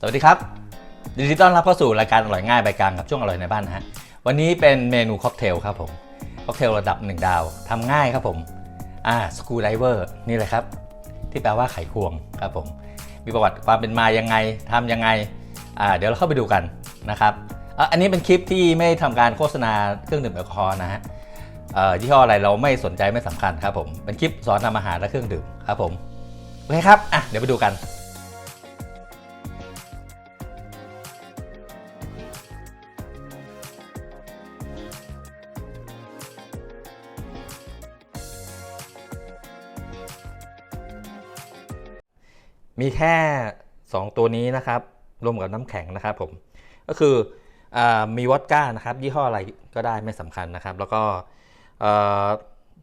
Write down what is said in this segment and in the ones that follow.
สวัสดีครับยินดีต้อนรับเข้าสู่รายการอร่อยง่ายใบกลางกับช่วงอร่อยในบ้านนะฮะวันนี้เป็นเมนูค็อกเทลครับผมค็อกเทลระดับหนึ่งดาวทำง่ายครับผมอ่าสกูไดเวอร์นี่เลยครับ ที่แปลว่าไขควงครับผม มีประวัติความเป็นมายังไงทำยังไงอ่าเดี๋ยวเราเข้าไปดูกันนะครับอ,อันนี้เป็นคลิปที่ไม่ทำการโฆษณาเครื่องดื่มแอลกอฮอล์นะฮะยี่ห้ออะไรเราไม่สนใจไม่สำคัญครับผมเป็นคลิปสอนทำอาหารและเครื่องดื่มครับผมโอเคครับอะเดี๋ยวไปดูกัน มีแค่ 2 ตัวนี้นะครับรวมกับน้ำแข็งนะครับผมก็คืออมีวอดก้านะครับ ยี่ห้ออะไรก็ได้ไม่สำคัญนะครับ แล้วก็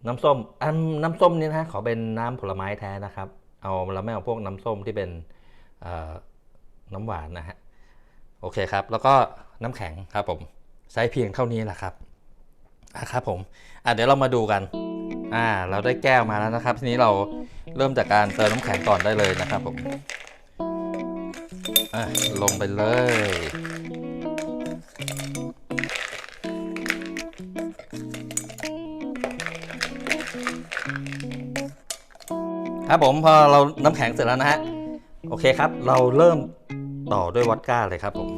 น้ำส้มอันน้ำส้มนี่นะขอเป็นน้ำผลไม้แท้นะครับ เอาเราไม่เอาพวกน้ำส้มที่เป็นน้ำหวานนะฮะโอเคครับ แล้วก็น้ำแข็งครับผมใช้เพียงเท่านี้แหละครับอะครับผมอะเดี๋ยวเรามาดูกัน อ่า เราได้แก้วมาแล้วนะครับ ทีนี้เราเริ่มจากการเติมน้ำแข็งก่อนได้เลยนะครับผมอะลงไปเลย ครับผมพอเราน้ำแข็งเสร็จแล้วนะฮะ โอเคครับ เราเริ่มต่อด้วยวอดก้าเลยครับผม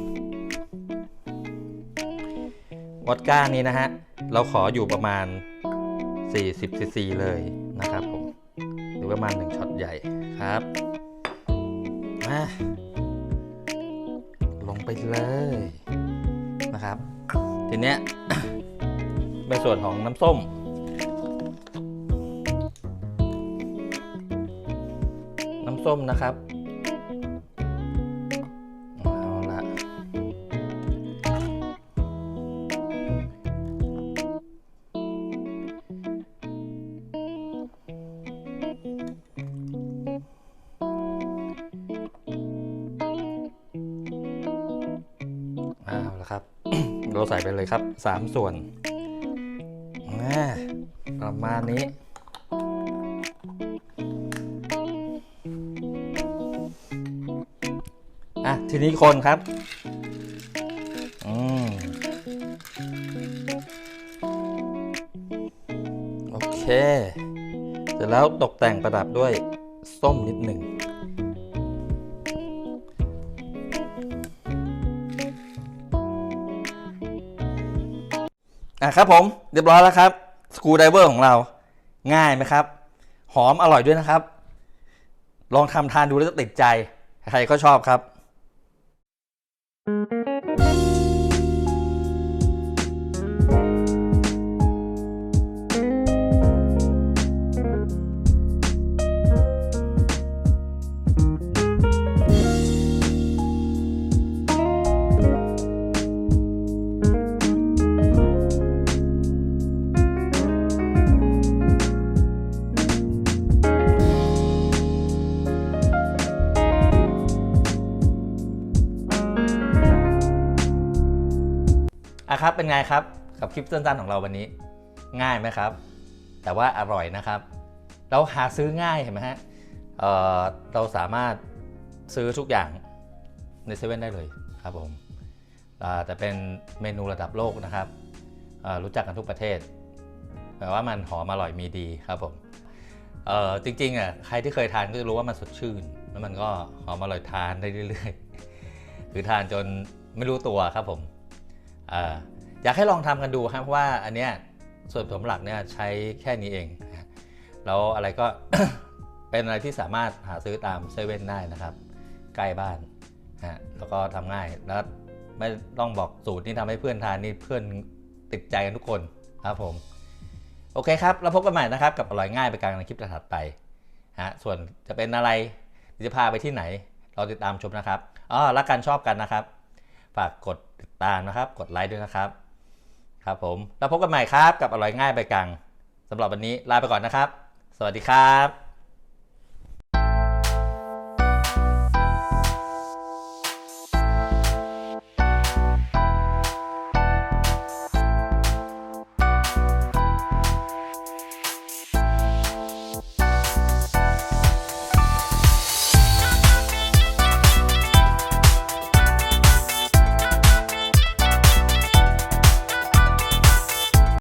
วอดก้านี้นะฮะ เราขออยู่ประมาณ 40ซีซีเลยนะครับผมหรือประมาณ1ช็อตใหญ่ครับมาลงไปเลยนะครับ ทีเนี้ยเป็นส่วนของน้ำส้ม น้ำส้มนะครับ เราใส่ไปเลยครับ 3 ส่วนประมาณนี้ อะ ทีนี้คนครับ อืม โอเค เสร็จแล้วตกแต่งประดับด้วยส้มนิดหนึ่ง อะครับผมเรียบร้อยแล้วครับสกูไดเวอร์ของเราง่ายไหมครับ หอมอร่อยด้วยนะครับ ลองทำทานดูแล้วจะติดใจ ใครก็ชอบครับ อะครับเป็นไงครับกับคลิปสั้นๆของเราวันนี้ ง่ายไหมครับ แต่ว่าอร่อยนะครับ เราหาซื้อง่ายเห็นไหมฮะเเราสามารถซื้อทุกอย่างในเซเว่นได้เลยครับผมแต่เป็นเมนูระดับโลกนะครับรู้จักกันทุกประเทศแปลว่ามันหอมอร่อยมีดีครับผมจริงๆอะใครที่เคยทานก็จะรู้ว่ามันสดชื่น แล้วมันก็หอมอร่อยทานได้เรื่อยๆ คือทานจนไม่รู้ตัวครับผม อยากให้ลองทำกันดูครับเพราะว่าอันเนี้ยส่วนผสมหลักเนี่ยใช้แค่นี้เองแล้วอะไรก็เป็นอะไรที่สามารถหาซื้อตามเซเว่นได้นะครับ ใกล้บ้านฮะแล้วก็ทำง่ายแล้วไม่ต้องบอกสูตรที่ทำให้เพื่อนทานนี่เพื่อนติดใจกันทุกคนครับผม โอเคครับแล้วพบกันใหม่นะครับ กับอร่อยง่ายไปกลางในคลิปถัดไปฮะส่วนจะเป็นอะไรจะพาไปที่ไหน เราติดตามชมนะครับอ๋อรักกันชอบกันนะครับ ฝากกด ตามนะครับ กดไลค์ด้วยนะครับ ครับผมแล้วพบกันใหม่ครับกับอร่อยง่ายไปกลางสำหรับวันนี้ลาไปก่อนนะครับ สวัสดีครับ